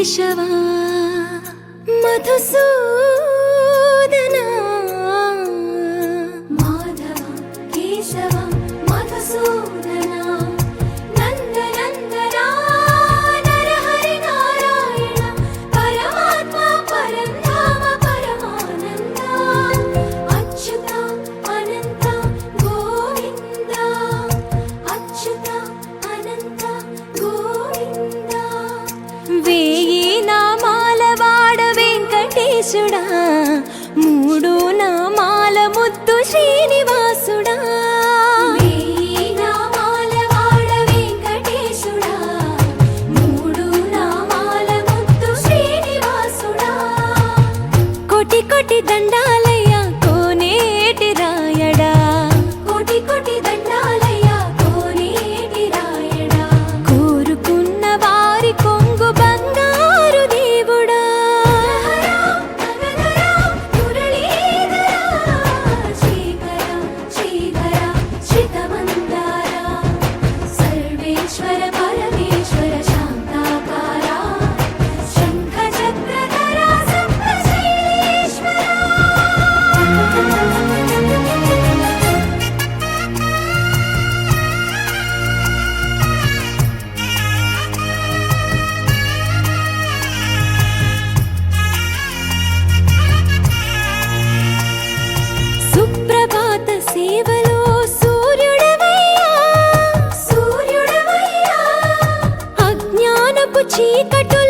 केशवा मधुसूदना माधव केशव मधुसूदना नन्द नन्दना नरहरि नारायण परमात्मा परं धाम परमानन्दा अच्युता अनन्ता गोविन्दा अच्युता अनन्ता गोविन्दा वे యేసుడా మూడు నామాల ముద్దు శ్రీని কাটল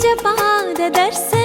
gece bade derse